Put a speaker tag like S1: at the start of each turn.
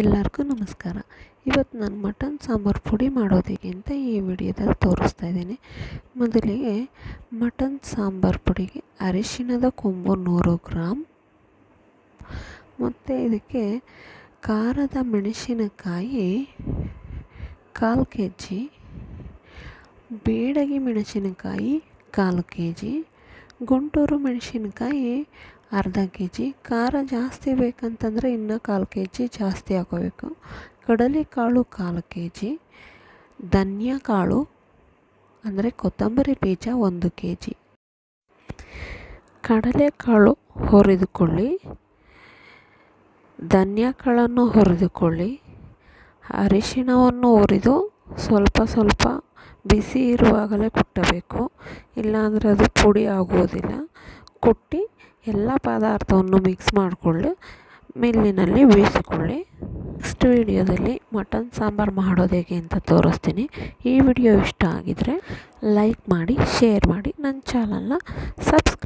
S1: ಎಲ್ಲರಿಗೂ ನಮಸ್ಕಾರ. ಇವತ್ತು ನಾನು ಮಟನ್ ಸಾಂಬಾರು ಪುಡಿ ಮಾಡೋದಕ್ಕೆ ಅಂತ ಈ ವಿಡಿಯೋದಲ್ಲಿ ತೋರಿಸ್ತಾ ಇದ್ದೀನಿ. ಮೊದಲಿಗೆ ಮಟನ್ ಸಾಂಬಾರು ಪುಡಿಗೆ ಅರಿಶಿಣದ ಕೊಂಬು ನೂರು ಗ್ರಾಮ್ ಮತ್ತು ಇದಕ್ಕೆ ಖಾರದ ಮೆಣಸಿನಕಾಯಿ ಕಾಲು ಕೆ ಜಿ ಬೇಡಗಿ ಮೆಣಸಿನಕಾಯಿ ಕಾಲು ಕೆ ಜಿ ಗುಂಟೂರು ಮೆಣಸಿನಕಾಯಿ ಅರ್ಧ ಕೆ ಜಿ ಖಾರ ಜಾಸ್ತಿ ಬೇಕಂತಂದರೆ ಇನ್ನು ಕಾಲು ಕೆ ಜಿ ಜಾಸ್ತಿ ಹಾಕೋಬೇಕು. ಕಡಲೆಕಾಳು ಕಾಲು ಕೆ ಜಿ ಧನ್ಯ ಕಾಳು ಅಂದರೆ ಕೊತ್ತಂಬರಿ ಬೀಜ ಒಂದು ಕೆ ಜಿ ಕಡಲೆಕಾಳು ಹುರಿದುಕೊಳ್ಳಿ. ಧನ್ಯಕಾಳನ್ನು ಹುರಿದುಕೊಳ್ಳಿ. ಅರಿಶಿಣವನ್ನು ಹುರಿದು ಸ್ವಲ್ಪ ಸ್ವಲ್ಪ ಬಿಸಿ ಇರುವಾಗಲೇ ಕುಟ್ಟಬೇಕು. ಇಲ್ಲಾಂದರೆ ಅದು ಪುಡಿ ಆಗುವುದಿಲ್ಲ. ಕುಟ್ಟಿ ಎಲ್ಲ ಪದಾರ್ಥವನ್ನು ಮಿಕ್ಸ್ ಮಾಡಿಕೊಳ್ಳಿ. ಮಿಲ್ಲಿನಲ್ಲಿ ಬೀಸಿಕೊಳ್ಳಿ ನೆಕ್ಸ್ಟ್ ವಿಡಿಯೋದಲ್ಲಿ ಮಟನ್ ಸಾಂಬಾರು ಮಾಡೋದು ಹೇಗೆ ಅಂತ ತೋರಿಸ್ತೀನಿ. ಈ ವಿಡಿಯೋ ಇಷ್ಟ ಆಗಿದರೆ ಲೈಕ್ ಮಾಡಿ ಶೇರ್ ಮಾಡಿ. ನನ್ನ ಚಾನಲ್ನ ಸಬ್ಸ್ಕ್ರೈಬ್